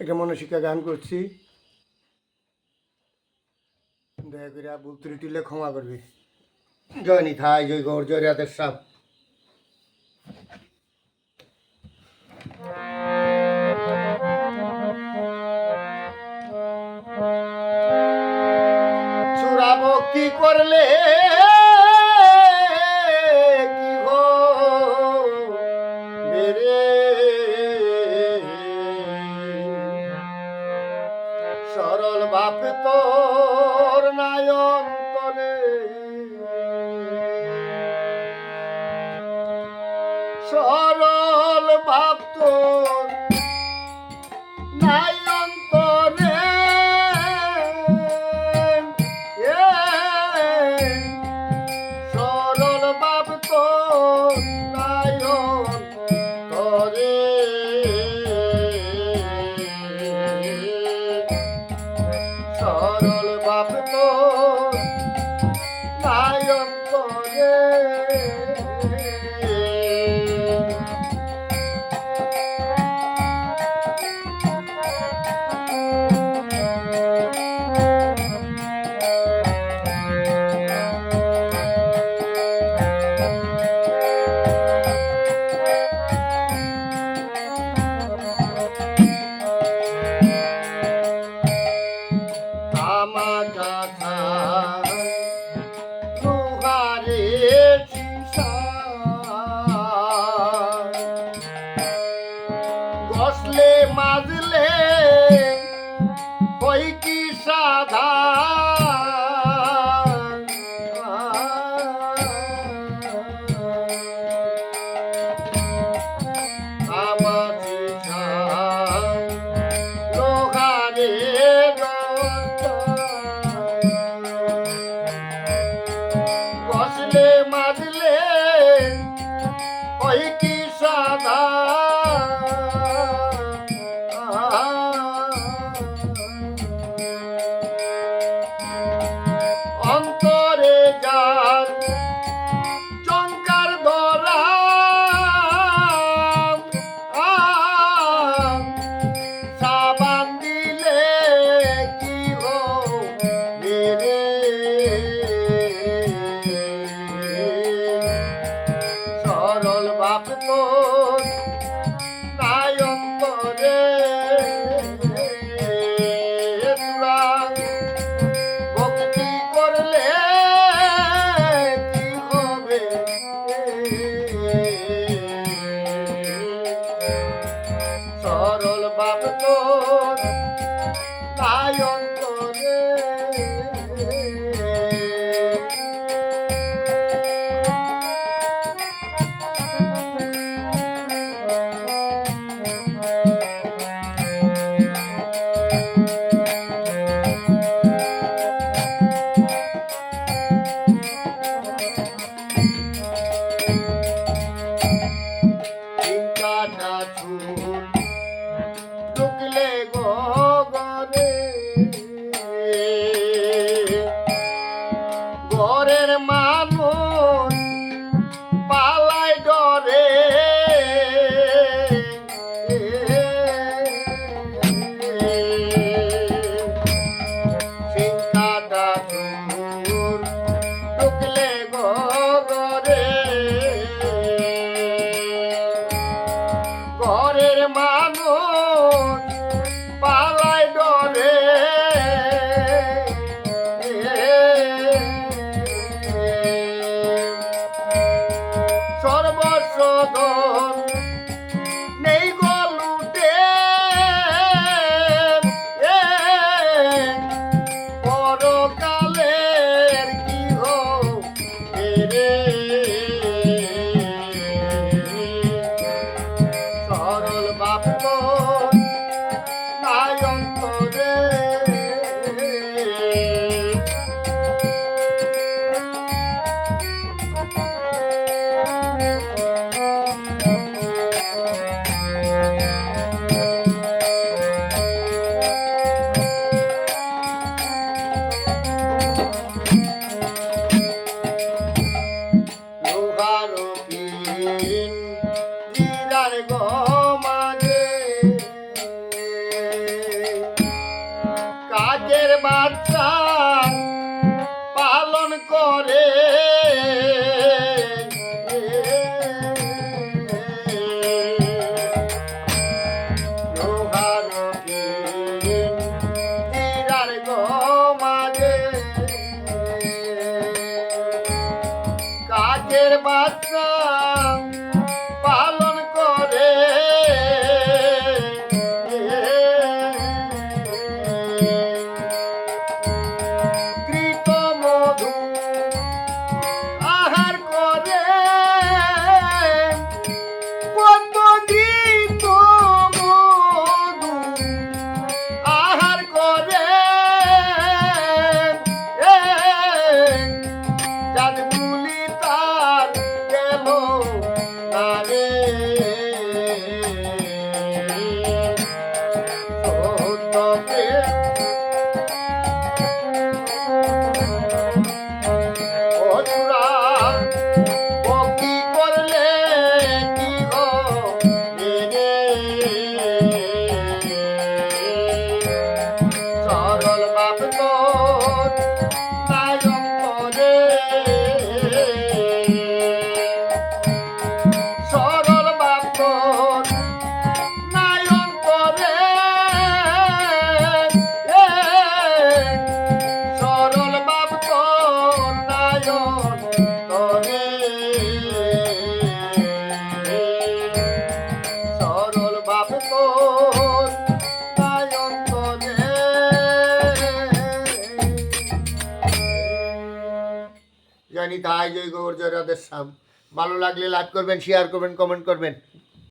একটা মনসিকা গান করছি। দয়া করে ভুল ত্রুটিলে ক্ষমা করবি। জয় নিথাই জয় গৌর, জয় রাধের সাপ চূড়া ভক্তি করলে? সরল ভাবত। নায়ন্তরে গসলে মাজলে কই কি সাধা? আমার মানুষ পালায় ডরে। সর্বসদন নেই গলুটে পরকালের কি হো রে। ভাগ্যের বাচ্চা। তাই জয় গোবর জয় রাধেশ্যাম ভালো লাগলে লাইক করবেন শেয়ার করবেন কমেন্ট করবেন।